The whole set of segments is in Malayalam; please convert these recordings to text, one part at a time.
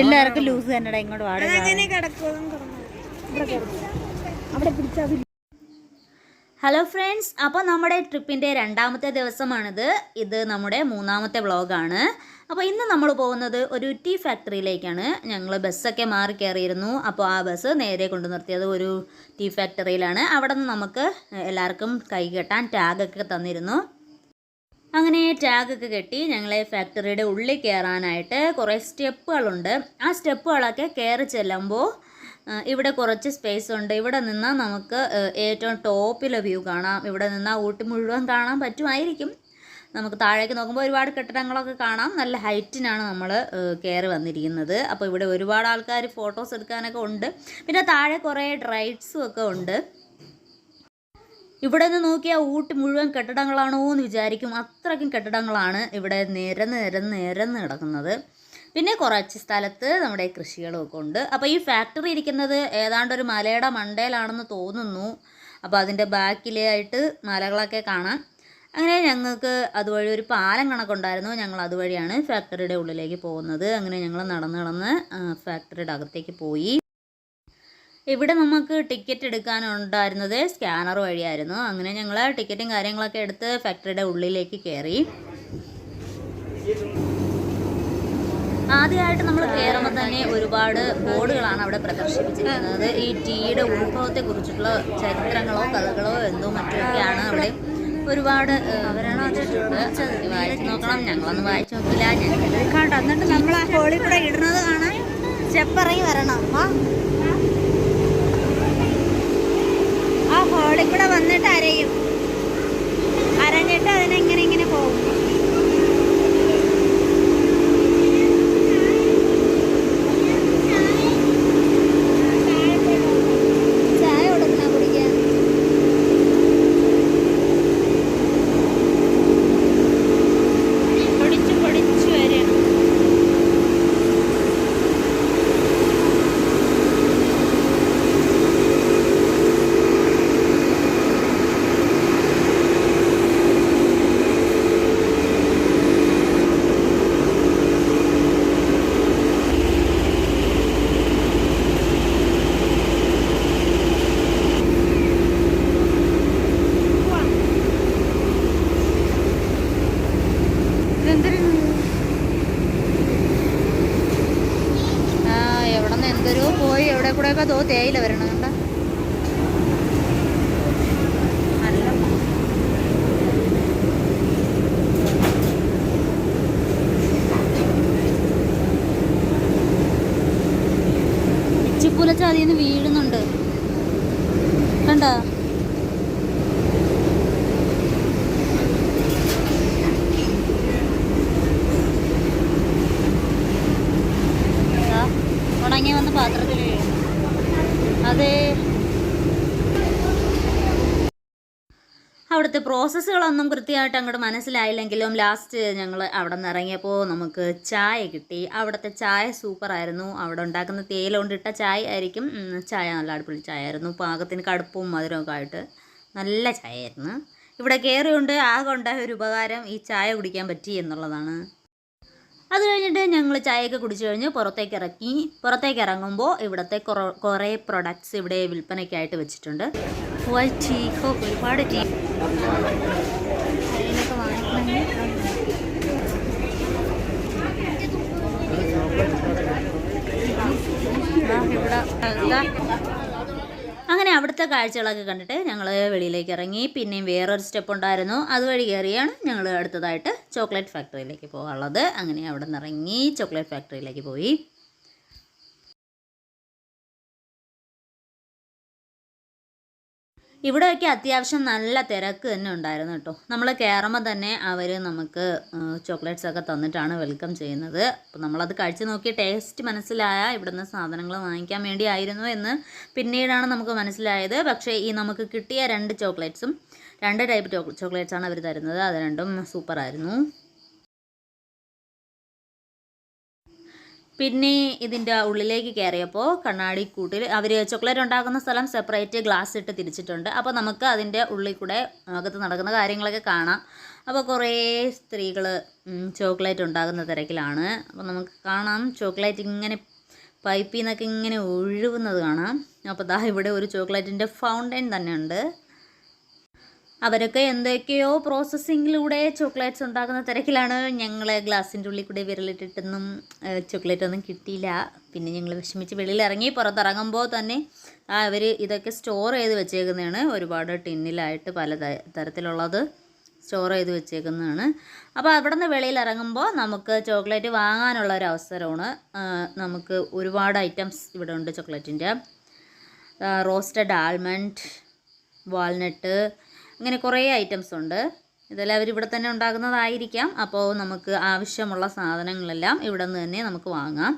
എല്ലാവർക്കും ലൂസ് തന്നെടാ ഇങ്ങോട്ട് വാടക ഹലോ ഫ്രണ്ട്സ് അപ്പോൾ നമ്മുടെ ട്രിപ്പിന്റെ രണ്ടാമത്തെ ദിവസമാണിത്. ഇത് നമ്മുടെ മൂന്നാമത്തെ വ്ളോഗാണ്. അപ്പോൾ ഇന്ന് നമ്മൾ പോകുന്നത് ഒരു ടീ ഫാക്ടറിയിലേക്കാണ്. ഞങ്ങൾ ബസ്സൊക്കെ മാറി കയറിയിരുന്നു. അപ്പോൾ ആ ബസ് നേരെ കൊണ്ടു നിർത്തിയത് ഒരു ടീ ഫാക്ടറിയിലാണ്. അവിടെ നിന്ന് നമുക്ക് എല്ലാവർക്കും കൈ കെട്ടാൻ ടാഗൊക്കെ തന്നിരുന്നു. അങ്ങനെ ടാഗൊക്കെ കെട്ടി ഞങ്ങളെ ഫാക്ടറിയുടെ ഉള്ളിൽ കയറാനായിട്ട് കുറേ സ്റ്റെപ്പുകളുണ്ട്. ആ സ്റ്റെപ്പുകളൊക്കെ കയറി ചെല്ലുമ്പോൾ ഇവിടെ കുറച്ച് സ്പേസ് ഉണ്ട്. ഇവിടെ നിന്നാൽ നമുക്ക് ഏറ്റവും ടോപ്പിലെ വ്യൂ കാണാം. ഇവിടെ നിന്നാൽ ഊട്ടി മുഴുവൻ കാണാൻ പറ്റുമായിരിക്കും. നമുക്ക് താഴേക്ക് നോക്കുമ്പോൾ ഒരുപാട് കെട്ടിടങ്ങളൊക്കെ കാണാം. നല്ല ഹൈറ്റിനാണ് നമ്മൾ കയറി വന്നിരിക്കുന്നത്. അപ്പോൾ ഇവിടെ ഒരുപാട് ആൾക്കാർ ഫോട്ടോസ് എടുക്കാനൊക്കെ ഉണ്ട്. പിന്നെ താഴെ കുറേ റൈഡ്സും ഒക്കെ ഉണ്ട്. ഇവിടെ നിന്ന് നോക്കിയാൽ ഊട്ടി മുഴുവൻ കെട്ടിടങ്ങളാണോ എന്ന് വിചാരിക്കും. അത്രയ്ക്കും കെട്ടിടങ്ങളാണ് ഇവിടെ നിരന്ന് നിരന്ന് നിരന്ന് കിടക്കുന്നത് പിന്നെ കുറച്ച് സ്ഥലത്ത് നമ്മുടെ കൃഷികളൊക്കെ ഉണ്ട്. അപ്പോൾ ഈ ഫാക്ടറി ഇരിക്കുന്നത് ഏതാണ്ട് ഒരു മലയുടെ മണ്ടയിലാണെന്ന് തോന്നുന്നു. അപ്പോൾ അതിന്റെ ബാക്കിലായിട്ട് മലകളൊക്കെ കാണാം. അങ്ങനെ ഞങ്ങൾക്ക് അതുവഴി ഒരു പാലം കണക്കുണ്ടായിരുന്നു. ഞങ്ങൾ അതുവഴിയാണ് ഫാക്ടറിയുടെ ഉള്ളിലേക്ക് പോകുന്നത്. അങ്ങനെ ഞങ്ങൾ നടന്ന് നടന്ന് ഫാക്ടറിയുടെ അകത്തേക്ക് പോയി. ഇവിടെ നമുക്ക് ടിക്കറ്റ് എടുക്കാനുണ്ടായിരുന്നത് സ്കാനർ വഴിയായിരുന്നു. അങ്ങനെ ഞങ്ങൾ ടിക്കറ്റും കാര്യങ്ങളൊക്കെ എടുത്ത് ഫാക്ടറിയുടെ ഉള്ളിലേക്ക് കയറി ആദ്യമായിട്ട് നമ്മൾ കയറുമ്പോൾ തന്നെ ഒരുപാട് ബോർഡുകളാണ് അവിടെ പ്രദർശിപ്പിച്ചിരിക്കുന്നത്. ഈ ടീയുടെ ഉത്ഭവത്തെ കുറിച്ചിട്ടുള്ള ചരിത്രങ്ങളോ കഥകളോ എന്തോ മറ്റൊക്കെയാണ് അവിടെ ഒരുപാട് വായിച്ചു നോക്കണം. ഞങ്ങളൊന്നും വായിച്ചു നോക്കില്ല. ഞങ്ങൾ എന്നിട്ട് നമ്മൾ ആ ഹോളിൽ കൂടെ ഇടുന്നത് കാണാൻ സ്റ്റെപ്പ് ഇറങ്ങി വരണം ഹോളിൽ കൂടെ വന്നിട്ട് അരയും. അരഞ്ഞിട്ട് അതിനെങ്ങനെ ഇങ്ങനെ പോകും ചായ കൊടുക്കണ കുടിക്കാൻ പൊടിച്ച് പൊടിച്ച് വരണം ആ എന്തൊരു പോയി എവിടെ കൂടെ ഒക്കെ തോ തേയില വരണം കണ്ട? ഇച്ചിപ്പുലച്ച അതിൽ നിന്ന് വീഴുന്നുണ്ട് കണ്ട ഉണങ്ങി വന്ന് പാത്രത്തിൽ വീഴും അതെ അവിടുത്തെ പ്രോസസ്സുകളൊന്നും കൃത്യമായിട്ട് അങ്ങോട്ട് മനസ്സിലായില്ലെങ്കിലും ലാസ്റ്റ് ഞങ്ങൾ അവിടെ നിന്ന് ഇറങ്ങിയപ്പോൾ നമുക്ക് ചായ കിട്ടി. അവിടുത്തെ ചായ സൂപ്പറായിരുന്നു അവിടെ ഉണ്ടാക്കുന്ന തേയില കൊണ്ടിട്ട ചായ ആയിരിക്കും. ചായ നല്ല അടിപൊളി ചായ ആയിരുന്നു. പാകത്തിന് കടുപ്പും മധുരമൊക്കെ ആയിട്ട് നല്ല ചായ ആയിരുന്നു. ഇവിടെ കയറിയുണ്ട് ആകെ ഉണ്ടായ ഒരു ഉപകാരം ഈ ചായ കുടിക്കാൻ പറ്റി എന്നുള്ളതാണ്. അത് കഴിഞ്ഞിട്ട് ഞങ്ങൾ ചായയൊക്കെ കുടിച്ചു കഴിഞ്ഞ് പുറത്തേക്ക് ഇറക്കി. പുറത്തേക്ക് ഇറങ്ങുമ്പോൾ ഇവിടുത്തെ കുറേ പ്രൊഡക്ട്സ് ഇവിടെ വിൽപ്പനയ്ക്കായിട്ട് വെച്ചിട്ടുണ്ട്. വൈറ്റ് ഹോ ഒരുപാട് ടീ അതിനൊക്കെ വാങ്ങിക്കണമെങ്കിൽ. അങ്ങനെ അവിടുത്തെ കാഴ്ചകളൊക്കെ കണ്ടിട്ട് ഞങ്ങൾ വെളിയിലേക്ക് ഇറങ്ങി. പിന്നെയും വേറൊരു സ്റ്റെപ്പ് ഉണ്ടായിരുന്നു. അതുവഴി കയറിയാണ് ഞങ്ങൾ അടുത്തതായിട്ട് ചോക്ലേറ്റ് ഫാക്ടറിയിലേക്ക് പോകാനുള്ളത്. അങ്ങനെ അവിടെ നിന്ന് ഇറങ്ങി ചോക്ലേറ്റ് ഫാക്ടറിയിലേക്ക് പോയി. ഇവിടെയൊക്കെ അത്യാവശ്യം നല്ല തിരക്ക് തന്നെ ഉണ്ടായിരുന്നു കേട്ടോ. നമ്മൾ കയറുമ്പോൾ തന്നെ അവർ നമുക്ക് ചോക്ലേറ്റ്സ് ഒക്കെ തന്നിട്ടാണ് വെൽക്കം ചെയ്യുന്നത്. അപ്പോൾ നമ്മളത് കഴിച്ച് നോക്കി ടേസ്റ്റ് മനസ്സിലായ ഇവിടുന്ന് സാധനങ്ങൾ വാങ്ങിക്കാൻ വേണ്ടിയായിരുന്നു എന്ന് പിന്നീടാണ് നമുക്ക് മനസ്സിലായത്. പക്ഷേ ഈ നമുക്ക് കിട്ടിയ രണ്ട് ചോക്ലേറ്റ്സും രണ്ട് ടൈപ്പ് ചോക്ലേറ്റ്സാണ് അവർ തരുന്നത്. അത് രണ്ടും സൂപ്പറായിരുന്നു പിന്നെ ഇതിന്റെ ഉള്ളിലേക്ക് കയറിയപ്പോൾ കണ്ണാടി കൂട്ടിൽ അവർ ചോക്ലേറ്റ് ഉണ്ടാക്കുന്ന സ്ഥലം സെപ്പറേറ്റ് ഗ്ലാസ് ഇട്ട് തിരിച്ചിട്ടുണ്ട്. അപ്പോൾ നമുക്ക് അതിന്റെ ഉള്ളിൽ കൂടെ അകത്ത് നടക്കുന്ന കാര്യങ്ങളൊക്കെ കാണാം. അപ്പോൾ കുറേ സ്ത്രീകൾ ചോക്ലേറ്റ് ഉണ്ടാകുന്ന തിരക്കിലാണ്. അപ്പോൾ നമുക്ക് കാണാം. ചോക്ലേറ്റ് ഇങ്ങനെ പൈപ്പിൽ നിന്നൊക്കെ ഇങ്ങനെ ഒഴുകുന്നത് കാണാം. അപ്പോൾ ദാ ഇവിടെ ഒരു ചോക്ലേറ്റിന്റെ ഫൗണ്ടൈൻ തന്നെ ഉണ്ട് അവരൊക്കെ എന്തൊക്കെയോ പ്രോസസ്സിങ്ങിലൂടെ ചോക്ലേറ്റ്സ് ഉണ്ടാക്കുന്ന തിരക്കിലാണ്. ഞങ്ങൾ ഗ്ലാസിന്റെ ഉള്ളിൽ കൂടെ വിരലിട്ടിട്ടൊന്നും ചോക്ലേറ്റ് ഒന്നും കിട്ടിയില്ല. പിന്നെ ഞങ്ങൾ വിഷമിച്ച് വെളിയിൽ ഇറങ്ങി പുറത്തിറങ്ങുമ്പോൾ തന്നെ അവർ ഇതൊക്കെ സ്റ്റോർ ചെയ്ത് വെച്ചേക്കുന്നതാണ്. ഒരുപാട് ടിന്നിലായിട്ട് പല തരത്തിലുള്ളത് സ്റ്റോർ ചെയ്ത് വെച്ചേക്കുന്നതാണ്. അപ്പോൾ അവിടെ നിന്ന് വെളിയിൽ ഇറങ്ങുമ്പോൾ നമുക്ക് ചോക്ലേറ്റ് വാങ്ങാനുള്ള ഒരു അവസരമാണ്. നമുക്ക് ഒരുപാട് ഐറ്റംസ് ഇവിടെ ഉണ്ട് ചോക്ലേറ്റിന്റെ റോസ്റ്റഡ് ആൽമണ്ട് വാൾനട്ട് അങ്ങനെ കുറേ ഐറ്റംസ് ഉണ്ട്. ഇതെല്ലാം അവർ ഇവിടെ തന്നെ ഉണ്ടാകുന്നതായിരിക്കാം. അപ്പോൾ നമുക്ക് ആവശ്യമുള്ള സാധനങ്ങളെല്ലാം ഇവിടെ നിന്ന് തന്നെ നമുക്ക് വാങ്ങാം.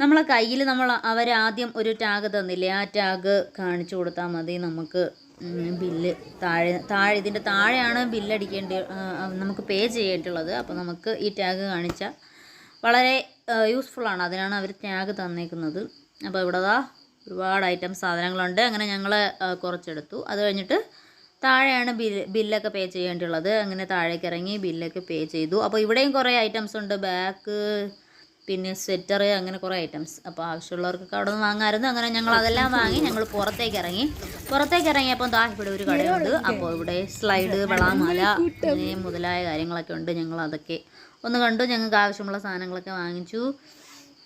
നമ്മളെ കയ്യിൽ നമ്മൾ അവരാദ്യം ഒരു ടാഗ് തന്നില്ലേ? ആ ടാഗ് കാണിച്ചു കൊടുത്താൽ മതി. നമുക്ക് ബില്ല് താഴെ താഴെ ഇതിന്റെ താഴെയാണ് ബില്ലടിക്കേണ്ടി നമുക്ക് പേ ചെയ്യേണ്ടുള്ളത് അപ്പോൾ നമുക്ക് ഈ ടാഗ് കാണിച്ചാൽ വളരെ യൂസ്ഫുള്ളാണ് അതിനാണ് അവർ ടാഗ് തന്നേക്കുന്നത്. അപ്പോൾ ഇവിടെ ഒരുപാട് ഐറ്റം സാധനങ്ങളുണ്ട്. അങ്ങനെ ഞങ്ങൾ കുറച്ചെടുത്തു. അത് കഴിഞ്ഞിട്ട് താഴെയാണ് ബില്ല് ബില്ലൊക്കെ പേ ചെയ്യേണ്ടിയുള്ളത്. അങ്ങനെ താഴേക്ക് ഇറങ്ങി ബില്ലൊക്കെ പേ ചെയ്തു. അപ്പോൾ ഇവിടെയും കുറേ ഐറ്റംസ് ഉണ്ട്. ബാക്ക് പിന്നെ സ്വെറ്റർ അങ്ങനെ കുറേ ഐറ്റംസ് അപ്പോൾ ആവശ്യമുള്ളവർക്കൊക്കെ അവിടെ നിന്ന് വാങ്ങാമായിരുന്നു. അങ്ങനെ ഞങ്ങൾ അതെല്ലാം വാങ്ങി ഞങ്ങൾ പുറത്തേക്ക് ഇറങ്ങി പുറത്തേക്ക് ഇറങ്ങിയപ്പോൾ ദാ ഇവിടെ ഒരു കടയുണ്ട്. അപ്പോൾ ഇവിടെ സ്ലൈഡ് വളാമല മുതലായ കാര്യങ്ങളൊക്കെ ഉണ്ട്. ഞങ്ങൾ അതൊക്കെ ഒന്ന് കണ്ടു. ഞങ്ങൾക്ക് ആവശ്യമുള്ള സാധനങ്ങളൊക്കെ വാങ്ങിച്ചു.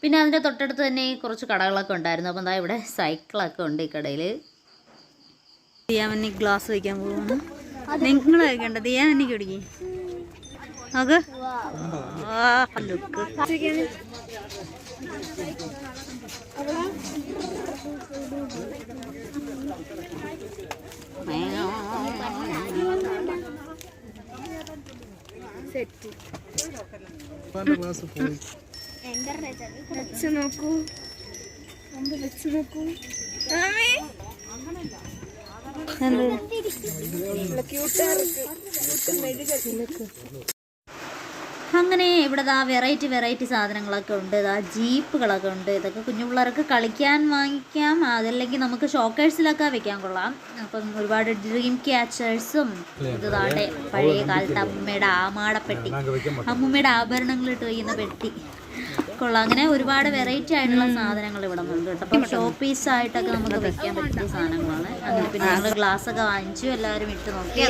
പിന്നെ അതിന്റെ തൊട്ടടുത്ത് തന്നെ കുറച്ച് കടകളൊക്കെ ഉണ്ടായിരുന്നു. അപ്പോൾ എന്താ ഇവിടെ സൈക്കിളൊക്കെ ഉണ്ട് ഈ കടയിൽ. ദിയാമന്നി ഗ്ലാസ് വയ്ക്കാൻ പോകുന്നു നിങ്ങൾ വയ്ക്കണ്ട. ദിയാമന്നിക്ക് കുടുങ്ങി നോക്ക്. ലുക്ക്. നോക്കൂ. നോക്കൂ. അങ്ങനെ ഇവിടെ ദാ വെറൈറ്റി വെറൈറ്റി സാധനങ്ങളൊക്കെ ഉണ്ട്. ദാ ജീപ്പുകളൊക്കെ ഉണ്ട്. ഇതൊക്കെ കുഞ്ഞു പിള്ളേർക്ക് കളിക്കാൻ വാങ്ങിക്കാം. അതല്ലെങ്കിൽ നമുക്ക് ഷോക്കേഴ്സിലൊക്കെ വെക്കാൻ കൊള്ളാം. അപ്പം ഒരുപാട് ഡ്രീം ക്യാച്ചേഴ്സും ഇത് താണ്ടെ പഴയ കാലത്ത് അമ്മയുടെ ആമാടപ്പെട്ടി അമ്മൂമ്മയുടെ ആഭരണങ്ങൾ ഇട്ട് വയ്ക്കുന്ന പെട്ടി. കൊള്ളാം. അങ്ങനെ ഒരുപാട് വെറൈറ്റി ആയിട്ടുള്ള സാധനങ്ങൾ ഇവിടെ ഉണ്ട് കേട്ടോ. അപ്പം ഷോ പീസ് ആയിട്ടൊക്കെ നമുക്ക് വെക്കാൻ പറ്റിയ സാധനങ്ങളാണ്. അങ്ങനെ പിന്നെ ഞങ്ങൾ ഗ്ലാസ് ഒക്കെ വാങ്ങിച്ചു എല്ലാവരും ഇട്ട് നോക്കി.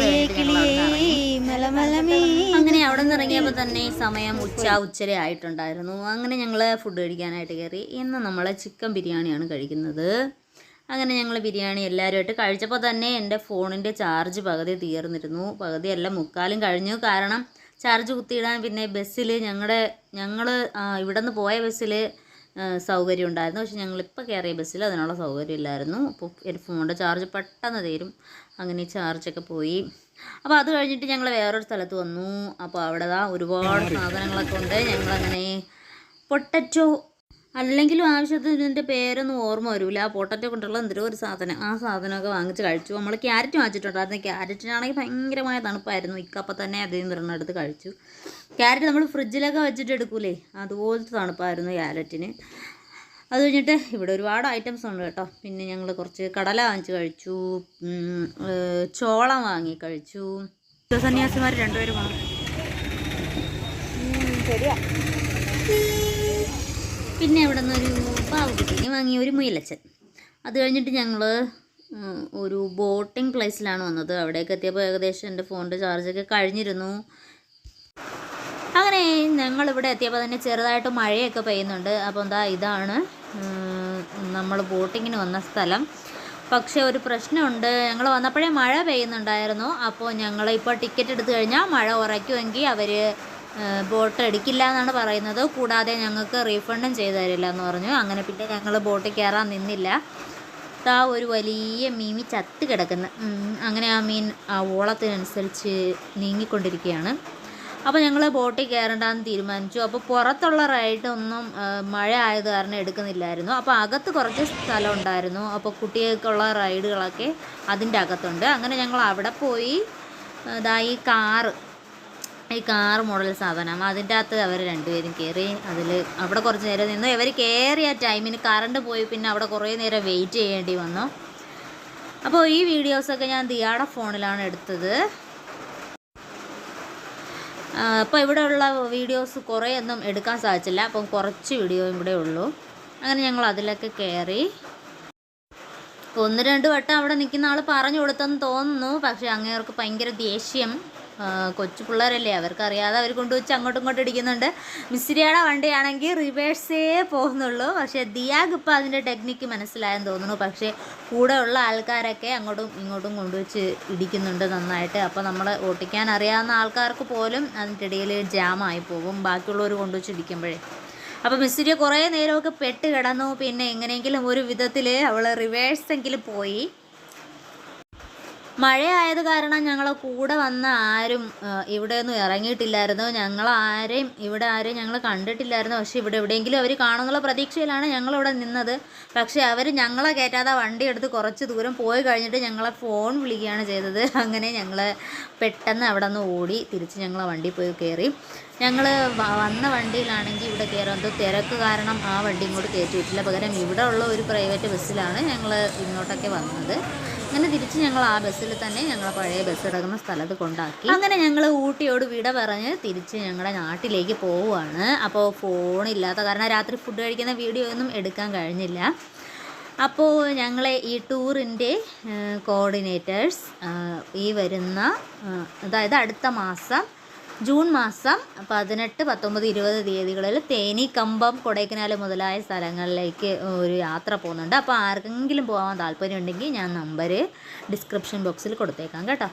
അങ്ങനെ അവിടെ നിന്ന് ഇറങ്ങിയപ്പോൾ തന്നെ സമയം ഉച്ച ഉച്ചര ആയിട്ടുണ്ടായിരുന്നു. അങ്ങനെ ഞങ്ങൾ ഫുഡ് കഴിക്കാനായിട്ട് കയറി. ഇന്ന് നമ്മൾ ചിക്കൻ ബിരിയാണിയാണ് കഴിക്കുന്നത്. അങ്ങനെ ഞങ്ങൾ ബിരിയാണി എല്ലാവരുമായിട്ട് കഴിച്ചപ്പോൾ തന്നെ എന്റെ ഫോണിന്റെ ചാർജ് പകുതി തീർന്നിരുന്നു. പകുതിയല്ല മുക്കാലും കഴിഞ്ഞു. കാരണം ചാർജ് കുത്തിയിടാൻ പിന്നെ ബസ്സിൽ ഞങ്ങളുടെ ഞങ്ങൾ ഇവിടെ നിന്ന് പോയ ബസ്സിൽ സൗകര്യം ഉണ്ടായിരുന്നു. പക്ഷെ ഞങ്ങളിപ്പോൾ കയറിയ ബസ്സിൽ അതിനുള്ള സൗകര്യം ഇല്ലായിരുന്നു. അപ്പോൾ എന്റെ ഫോണിന്റെ ചാർജ് പെട്ടെന്ന് തീരും. അങ്ങനെ ചാർജൊക്കെ പോയി. അപ്പോൾ അത് കഴിഞ്ഞിട്ട് ഞങ്ങൾ വേറൊരു സ്ഥലത്ത് വന്നു. അപ്പോൾ അവിടെ ഒരുപാട് സാധനങ്ങളൊക്കെ ഉണ്ട്. ഞങ്ങളങ്ങനെ പൊട്ടറ്റോ അല്ലെങ്കിലും ആവശ്യത്തിന് ഇതിന്റെ പേരൊന്നും ഓർമ്മ വരില്ല പൊട്ടറ്റോ കൊണ്ടുള്ള എന്തൊരു ഒരു സാധനം. ആ സാധനമൊക്കെ വാങ്ങിച്ച് കഴിച്ചു. നമ്മൾ ക്യാരറ്റ് വാങ്ങിച്ചിട്ടുണ്ടായിരുന്നു. ക്യാരറ്റിനാണെങ്കിൽ ഭയങ്കരമായ തണുപ്പായിരുന്നു. ഇക്കപ്പം തന്നെ അതിൽ നിന്ന് എടുത്ത് കഴിച്ചു. ക്യാരറ്റ് നമ്മൾ ഫ്രിഡ്ജിലൊക്കെ വെച്ചിട്ട് എടുക്കൂലേ? അതുപോലത്തെ തണുപ്പായിരുന്നു ക്യാരറ്റിന്. അത് കഴിഞ്ഞിട്ട് ഇവിടെ ഒരുപാട് ഐറ്റംസ് ഉണ്ട് കേട്ടോ. പിന്നെ ഞങ്ങൾ കുറച്ച് കടല വാങ്ങിച്ച് കഴിച്ചു. ചോളം വാങ്ങി കഴിച്ചു. സന്യാസിമാർ രണ്ടുപേരും ശരിയാ. പിന്നെ അവിടെ നിന്ന് ഒരു പാവക്കുട്ടിനെ വാങ്ങി ഒരു മുയലച്ചൻ. അത് കഴിഞ്ഞിട്ട് ഞങ്ങൾ ഒരു ബോട്ടിംഗ് പ്ലേസിലാണ് വന്നത്. അവിടേക്ക് എത്തിയപ്പോൾ ഏകദേശം എന്റെ ഫോണിന്റെ ചാർജൊക്കെ കഴിഞ്ഞിരുന്നു. അങ്ങനെ ഞങ്ങളിവിടെ എത്തിയപ്പോൾ തന്നെ ചെറുതായിട്ട് മഴയൊക്കെ പെയ്യുന്നുണ്ട്. അപ്പോൾ എന്താ ഇതാണ് നമ്മൾ ബോട്ടിങ്ങിന് വന്ന സ്ഥലം. പക്ഷേ ഒരു പ്രശ്നമുണ്ട്. ഞങ്ങൾ വന്നപ്പോഴേ മഴ പെയ്യുന്നുണ്ടായിരുന്നു. അപ്പോൾ ഞങ്ങൾ ഇപ്പോൾ ടിക്കറ്റ് എടുത്തു കഴിഞ്ഞാൽ മഴ ഉറയ്ക്കുമെങ്കിൽ അവർ ബോട്ട് എടുക്കില്ല എന്നാണ് പറയുന്നത്. കൂടാതെ ഞങ്ങൾക്ക് റീഫണ്ടും ചെയ്തു തരില്ല എന്ന് പറഞ്ഞു. അങ്ങനെ പിന്നെ ഞങ്ങൾ ബോട്ടിൽ കയറാൻ നിന്നില്ല. ദാ ഒരു വലിയ മീമി ചത്ത് കിടക്കുന്ന. അങ്ങനെ ആ മീൻ ആ ഓളത്തിനനുസരിച്ച് നീങ്ങിക്കൊണ്ടിരിക്കുകയാണ്. അപ്പോൾ ഞങ്ങൾ ബോട്ടിൽ കയറണ്ടെന്ന് തീരുമാനിച്ചു. അപ്പോൾ പുറത്തുള്ള റൈഡ് ഒന്നും മഴ ആയത് കാരണം എടുക്കുന്നില്ലായിരുന്നു. അപ്പോൾ അകത്ത് കുറച്ച് സ്ഥലം ഉണ്ടായിരുന്നു. അപ്പോൾ കുട്ടികൾക്കുള്ള റൈഡുകളൊക്കെ അതിന്റെ അകത്തുണ്ട്. അങ്ങനെ ഞങ്ങൾ അവിടെ പോയി ഇതായി കാറ് ഈ കാർ മോഡൽ സാധനം അതിന്റെ അകത്ത് അവർ രണ്ടുപേരും കയറി അതിൽ അവിടെ കുറച്ച് നേരം നിന്നു. ഇവർ കയറിയ ടൈമിന് കറണ്ട് പോയി പിന്നെ അവിടെ കുറേ നേരം വെയിറ്റ് ചെയ്യേണ്ടി വന്നു. അപ്പോൾ ഈ വീഡിയോസൊക്കെ ഞാൻ ദിയാടെ ഫോണിലാണ് എടുത്തത്. അപ്പോൾ ഇവിടെയുള്ള വീഡിയോസ് കുറേ ഒന്നും എടുക്കാൻ സാധിച്ചില്ല. അപ്പം കുറച്ച് വീഡിയോ ഇവിടെ ഉള്ളൂ. അങ്ങനെ ഞങ്ങൾ അതിലൊക്കെ കയറി. ഒന്ന് രണ്ട് വട്ടം അവിടെ നിൽക്കുന്ന ആൾ പറഞ്ഞു കൊടുത്തെന്ന് തോന്നുന്നു. പക്ഷേ അങ്ങേർക്ക് ഭയങ്കര ദേഷ്യം. കൊച്ചു പിള്ളേരല്ലേ അവർക്കറിയാതെ അവർ കൊണ്ടുവച്ച് അങ്ങോട്ടും ഇങ്ങോട്ടും ഇടിക്കുന്നുണ്ട്. മിസ്രിയുടെ വണ്ടിയാണെങ്കിൽ റിവേഴ്സേ പോകുന്നുള്ളൂ. പക്ഷേ ദിയാഗ് ഇപ്പോൾ അതിന്റെ ടെക്നിക്ക് മനസ്സിലായെന്ന് തോന്നുന്നു. പക്ഷേ കൂടെ ഉള്ള ആൾക്കാരൊക്കെ അങ്ങോട്ടും ഇങ്ങോട്ടും കൊണ്ടുവച്ച് ഇടിക്കുന്നുണ്ട് നന്നായിട്ട്. അപ്പോൾ നമ്മൾ ഓട്ടിക്കാൻ അറിയാവുന്ന ആൾക്കാർക്ക് പോലും അതിന്റെ ഇടയിൽ ജാമായി പോകും. ബാക്കിയുള്ളവർ കൊണ്ടുവച്ച് ഇടിക്കുമ്പോഴേ. അപ്പോൾ മിസ്സിരി കുറേ നേരമൊക്കെ പെട്ട് കിടന്നു. പിന്നെ എങ്ങനെയെങ്കിലും ഒരു വിധത്തിൽ അവൾ റിവേഴ്സെങ്കിലും പോയി. മഴയായത് കാരണം ഞങ്ങളെ കൂടെ വന്ന ആരും ഇവിടെ ഒന്നും ഇറങ്ങിയിട്ടില്ലായിരുന്നു. ഞങ്ങൾ ആരെയും ഇവിടെ ആരെയും ഞങ്ങൾ കണ്ടിട്ടില്ലായിരുന്നു. പക്ഷേ ഇവിടെ എവിടെയെങ്കിലും അവർ കാണുമെന്നുള്ള പ്രതീക്ഷയിലാണ് ഞങ്ങളിവിടെ നിന്നത്. പക്ഷേ അവർ ഞങ്ങളെ കയറ്റാതെ വണ്ടി എടുത്ത് കുറച്ച് ദൂരം പോയി കഴിഞ്ഞിട്ട് ഞങ്ങളെ ഫോൺ വിളിക്കുകയാണ് ചെയ്തത്. അങ്ങനെ ഞങ്ങൾ പെട്ടെന്ന് അവിടെ നിന്ന് ഓടി തിരിച്ച് ഞങ്ങളെ വണ്ടി പോയി കയറി. ഞങ്ങൾ വന്ന വണ്ടിയിലാണെങ്കിൽ ഇവിടെ കയറാൻ എന്തോ തിരക്ക് കാരണം ആ വണ്ടി ഇങ്ങോട്ട് കയറ്റി വിട്ടില്ല പകരം ഇവിടെ ഉള്ള ഒരു പ്രൈവറ്റ് ബസ്സിലാണ് ഞങ്ങൾ ഇങ്ങോട്ടൊക്കെ വന്നത്. അങ്ങനെ തിരിച്ച് ഞങ്ങൾ ആ ബസ്സിൽ തന്നെ ഞങ്ങളെ പഴയ ബസ് കിടക്കുന്ന സ്ഥലത്ത് കൊണ്ടാക്കി. അങ്ങനെ ഞങ്ങൾ ഊട്ടിയോട് വിട പറഞ്ഞ് തിരിച്ച് ഞങ്ങളുടെ നാട്ടിലേക്ക് പോവുകയാണ് അപ്പോൾ ഫോണില്ലാത്ത കാരണം രാത്രി ഫുഡ് കഴിക്കുന്ന വീഡിയോ ഒന്നും എടുക്കാൻ കഴിഞ്ഞില്ല. അപ്പോൾ ഞങ്ങളെ ഈ ടൂറിന്റെ കോർഡിനേറ്റേഴ്സ് ഈ വരുന്ന അതായത് അടുത്ത മാസം ജൂൺ മാസം പതിനെട്ട് പത്തൊമ്പത് ഇരുപത് തീയതികളിൽ തേനി കമ്പം കൊടൈക്കനാൽ മുതലായ സ്ഥലങ്ങളിലേക്ക് ഒരു യാത്ര പോകുന്നുണ്ട്. അപ്പോൾ ആർക്കെങ്കിലും പോകാൻ താല്പര്യമുണ്ടെങ്കിൽ ഞാൻ നമ്പർ ഡിസ്ക്രിപ്ഷൻ ബോക്സിൽ കൊടുത്തേക്കാം കേട്ടോ.